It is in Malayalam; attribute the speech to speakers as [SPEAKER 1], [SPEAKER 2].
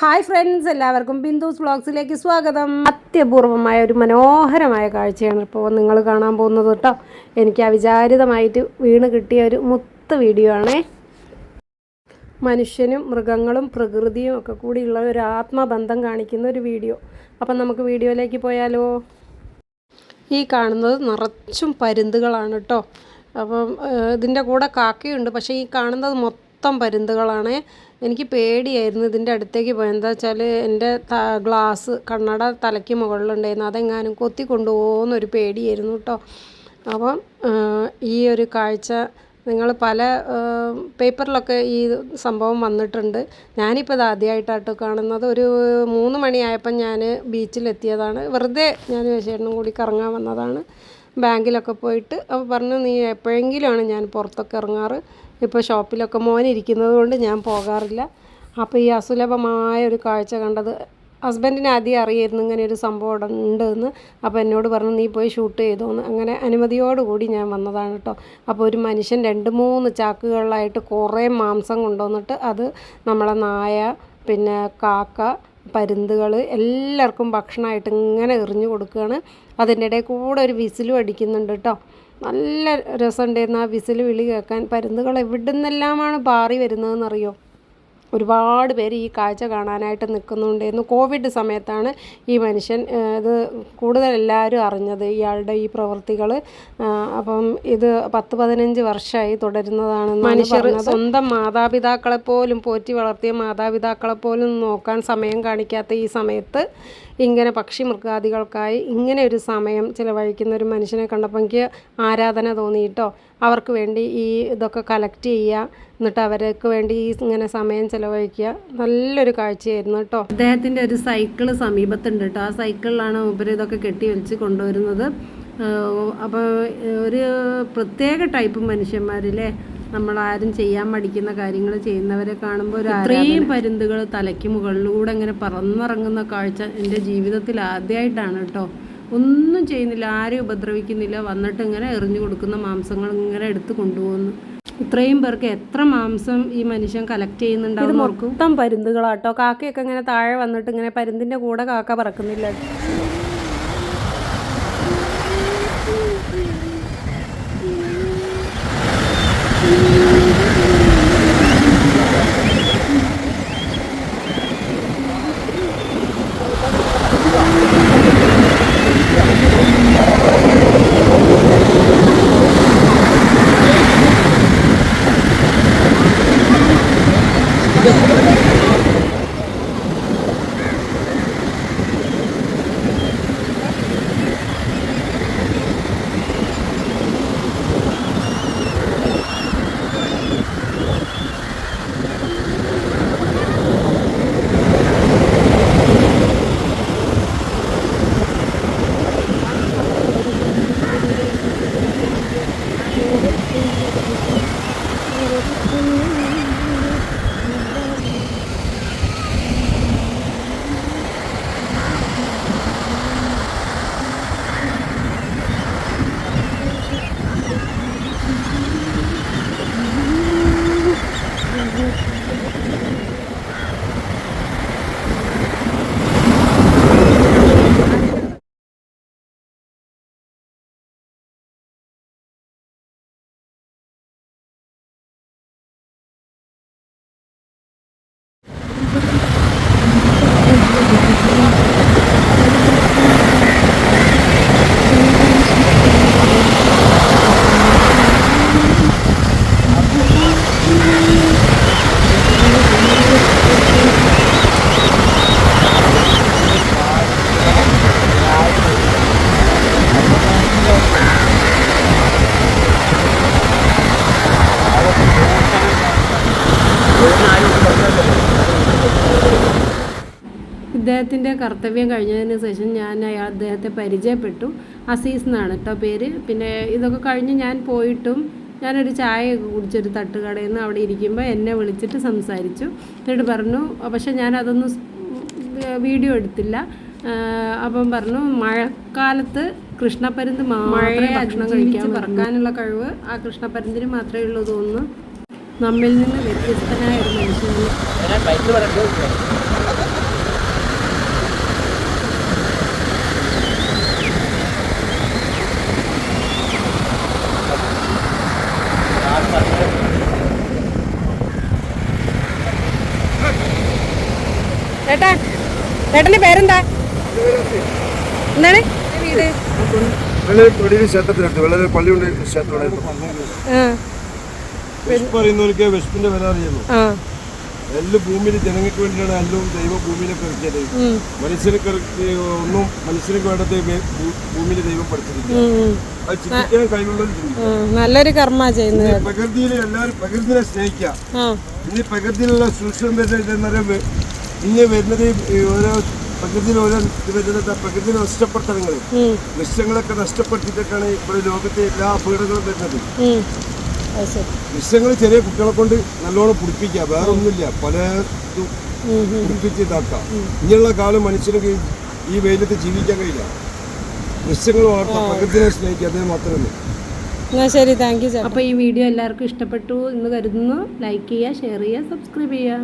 [SPEAKER 1] ഹായ് ഫ്രണ്ട്സ് എല്ലാവർക്കും ബിന്ദുസ് വ്ളോഗ്സിലേക്ക് സ്വാഗതം. അത്യപൂർവമായ ഒരു മനോഹരമായ കാഴ്ചയാണ് ഇപ്പോൾ നിങ്ങൾ കാണാൻ പോകുന്നത് കേട്ടോ. എനിക്ക് അവിചാരിതമായിട്ട് വീണ് കിട്ടിയ ഒരു മുത്ത് വീഡിയോ ആണേ. മനുഷ്യനും മൃഗങ്ങളും പ്രകൃതിയും ഒക്കെ കൂടിയുള്ള ഒരു ആത്മബന്ധം കാണിക്കുന്ന ഒരു വീഡിയോ. അപ്പം നമുക്ക് വീഡിയോയിലേക്ക് പോയാലോ? ഈ കാണുന്നത് നിറച്ചും പരുന്തുകളാണ് കേട്ടോ. അപ്പം ഇതിന്റെ കൂടെ കാക്കയുണ്ട്. പക്ഷേ ഈ കാണുന്നത് മൊത്തം പരുന്തുകളാണ്. എനിക്ക് പേടിയായിരുന്നു ഇതിന്റെ അടുത്തേക്ക് പോയത് എന്താ വെച്ചാൽ എന്റെ ഗ്ലാസ് കണ്ണട തലയ്ക്ക് മുകളിലുണ്ടായിരുന്നു. അതെങ്ങാനും കൊത്തി കൊണ്ടുപോകുന്നൊരു പേടിയായിരുന്നു കേട്ടോ അപ്പം ഈ ഒരു കാഴ്ച നിങ്ങൾ പല പേപ്പറിലൊക്കെ ഈ സംഭവം വന്നിട്ടുണ്ട്. ഞാനിപ്പോൾ ഇത് ആദ്യമായിട്ടാട്ടോ കാണുന്നത്. ഒരു മൂന്ന് മണിയായപ്പം ഞാൻ ബീച്ചിലെത്തിയതാണ്. വെറുതെ ഞാൻ ചേട്ടനും കൂടി കറങ്ങാൻ വന്നതാണ്. ബാങ്കിലൊക്കെ പോയിട്ട്. അപ്പോൾ പറഞ്ഞു നീ എപ്പോഴെങ്കിലുമാണ് ഞാൻ പുറത്തൊക്കെ ഇറങ്ങാറ്? ഇപ്പോൾ ഷോപ്പിലൊക്കെ മോൻ ഇരിക്കുന്നത് കൊണ്ട് ഞാൻ പോകാറില്ല. അപ്പോൾ ഈ അസുലഭമായ ഒരു കാഴ്ച കണ്ടത് ഹസ്ബൻഡിന് ആദ്യം അറിയായിരുന്നു ഇങ്ങനെ ഒരു സംഭവം ഉണ്ട് എന്ന് അപ്പോൾ എന്നോട് പറഞ്ഞു നീ പോയി ഷൂട്ട് ചെയ്തോന്ന്. അങ്ങനെ അനുമതിയോടുകൂടി ഞാൻ വന്നതാണ് കേട്ടോ അപ്പോൾ ഒരു മനുഷ്യൻ രണ്ട് മൂന്ന് ചാക്കുകളിലായിട്ട് കുറേ മാംസം കൊണ്ടുവന്നിട്ട് അത് നമ്മളെ നായ പിന്നെ കാക്ക പരുന്തുകൾ എല്ലാവർക്കും ഭക്ഷണമായിട്ട് ഇങ്ങനെ എറിഞ്ഞു കൊടുക്കുകയാണ്. അതിന്റെ ഇടയിൽ കൂടെ ഒരു വിസിലും അടിക്കുന്നുണ്ട് കേട്ടോ നല്ല രസമുണ്ടായിരുന്നു ആ വിസിൽ വിളി കേൾക്കാൻ. പരുന്തുകൾ എവിടെ നിന്നെല്ലാമാണ് പാറി വരുന്നതെന്നറിയോ? ഒരുപാട് പേര് ഈ കാഴ്ച കാണാനായിട്ട് നിൽക്കുന്നുണ്ടായിരുന്നു കോവിഡ് സമയത്താണ് ഈ മനുഷ്യൻ ഇത് കൂടുതൽ എല്ലാവരും അറിഞ്ഞത് ഇയാളുടെ ഈ പ്രവൃത്തികൾ. അപ്പം ഇത് പത്ത് പതിനഞ്ച് വർഷമായി തുടരുന്നതാണ് മനുഷ്യർ സ്വന്തം മാതാപിതാക്കളെ പോലും പോറ്റി വളർത്തിയ മാതാപിതാക്കളെ പോലും നോക്കാൻ സമയം കാണിക്കാത്ത ഈ സമയത്ത് ഇങ്ങനെ പക്ഷി മൃഗാദികൾക്കായി ഇങ്ങനെ ഒരു സമയം ചിലവഴിക്കുന്ന ഒരു മനുഷ്യനെ കണ്ടപ്പോൾ എനിക്ക് ആരാധന തോന്നിയിട്ടോ അവർക്ക് വേണ്ടി ഈ ഇതൊക്കെ കളക്ട് ചെയ്യുക. എന്നിട്ട് അവർക്ക് വേണ്ടി ഈ ഇങ്ങനെ സമയം ചിലവഴിക്കുക. നല്ലൊരു കാഴ്ചയായിരുന്നു കേട്ടോ. അദ്ദേഹത്തിന്റെ ഒരു സൈക്കിൾ സമീപത്തുണ്ട് കേട്ടോ. ആ സൈക്കിളിലാണ് മൂപ്പര് ഇതൊക്കെ കെട്ടി വലിച്ച് കൊണ്ടുവരുന്നത്. അപ്പോൾ ഒരു പ്രത്യേക ടൈപ്പ് മനുഷ്യന്മാരില്ലേ? നമ്മൾ ആരും ചെയ്യാൻ മടിക്കുന്ന കാര്യങ്ങൾ ചെയ്യുന്നവരെ കാണുമ്പോൾ ഒരു അത്രയും പരുന്തുകൾ തലയ്ക്ക് മുകളിലൂടെ ഇങ്ങനെ പറന്നിറങ്ങുന്ന കാഴ്ച എന്റെ ജീവിതത്തിൽ ആദ്യമായിട്ടാണ് കേട്ടോ. ഒന്നും ചെയ്യുന്നില്ല ആരെയും ഉപദ്രവിക്കുന്നില്ല. വന്നിട്ട് ഇങ്ങനെ എറിഞ്ഞു കൊടുക്കുന്ന മാംസങ്ങൾ ഇങ്ങനെ എടുത്തു കൊണ്ടുപോകുന്നു. ഇത്രയും പേർക്ക് എത്ര മാംസം ഈ മനുഷ്യൻ കളക്ട് ചെയ്യുന്നുണ്ടാവും മൊത്തം പരുന്തുകളാട്ടോ. കാക്കയൊക്കെ ഇങ്ങനെ താഴെ വന്നിട്ട് ഇങ്ങനെ പരുന്തിന്റെ കൂടെ കാക്ക പറക്കുന്നില്ല. Thank you. ഇദ്ദേഹത്തിന്റെ കർത്തവ്യം കഴിഞ്ഞതിന് ശേഷം ഞാൻ അയാൾ അദ്ദേഹത്തെ പരിചയപ്പെട്ടു. അസീസ് എന്നാണ് കേട്ടോ പേര്. പിന്നെ ഇതൊക്കെ കഴിഞ്ഞ് ഞാൻ പോയിട്ടും ഞാനൊരു ചായ ഒക്കെ കുടിച്ചൊരു തട്ടുകടയിൽ നിന്ന് അവിടെ ഇരിക്കുമ്പോൾ എന്നെ വിളിച്ചിട്ട് സംസാരിച്ചു. എന്നിട്ട് പറഞ്ഞു പക്ഷേ ഞാൻ അതൊന്നും വീഡിയോ എടുത്തില്ല. അപ്പം പറഞ്ഞു മഴക്കാലത്ത് കൃഷ്ണപ്പരുന്ത് മാത്രമേ ഭക്ഷണം കഴിക്കാൻ പറക്കാനുള്ള കഴിവ് ആ കൃഷ്ണപ്പരുന്തിന് മാത്രമേ ഉള്ളൂ തോന്നുന്നു. നമ്മിൽ നിന്ന് വ്യത്യസ്തനായ ഒരു മനുഷ്യനാണ് ചേട്ടാ ചേട്ടന്റെ പേരെന്താ? എന്താണ്? വീട്
[SPEAKER 2] വളരെ ക്ഷേത്രത്തിനടുത്ത് പള്ളിയുണ്ട് വിശപ്പിന്റെ വില അറിയുന്നു. എല്ലാം ഭൂമിയിൽ ജനങ്ങൾക്ക് വേണ്ടിയാണ് എല്ലാം ദൈവം ഭൂമിയിലൊക്കെ ഇറക്കിയത്
[SPEAKER 1] ഉം,
[SPEAKER 2] മനുഷ്യർക്ക് ഒന്നും മനുഷ്യർക്ക് വേണ്ടത് ഭൂമിയിൽ ദൈവം പഠിച്ചിട്ടില്ല.
[SPEAKER 1] നല്ലൊരു കർമ്മ ചെയ്യുന്നത്
[SPEAKER 2] പ്രകൃതിയിൽ എല്ലാവരും പ്രകൃതിനെ സ്നേഹിക്കുക. ഇനി പ്രകൃതിയിലുള്ള സൂക്ഷ്മം ഇന്ന് വരുന്നത് ഓരോ പ്രകൃതിയിൽ ഓരോ ഇത് വരുന്നത് പ്രകൃതിയിലെ നഷ്ടപ്പെടുത്തണങ്ങൾ വൃക്ഷങ്ങളൊക്കെ നഷ്ടപ്പെടുത്തിയിട്ടൊക്കെയാണ് ഇവിടെ ലോകത്തെ എല്ലാ അപകടങ്ങളും വരുന്നത്. വൃക്ഷങ്ങൾ ചെറിയ കുട്ടികളെ കൊണ്ട് നല്ലോണം പിടിപ്പിക്കുക. വേറെ ഒന്നുമില്ല. പല. പിടിപ്പിച്ച് ഇതാക്കാം ഇങ്ങനെയുള്ള കാലം മനുഷ്യന് ഈ വെയിലത്ത് ജീവിക്കാൻ കഴിയില്ല. വൃക്ഷങ്ങൾ വളർത്താം പ്രകൃതിയെ സ്നേഹിക്കുക. അതേ മാത്രമേ
[SPEAKER 1] എന്നാ ശരി. താങ്ക് യു അപ്പോൾ ഈ വീഡിയോ എല്ലാവർക്കും ഇഷ്ടപ്പെട്ടു എന്ന് കരുതുന്നു. ലൈക്ക് ചെയ്യുക ഷെയർ ചെയ്യുക സബ്സ്ക്രൈബ് ചെയ്യുക.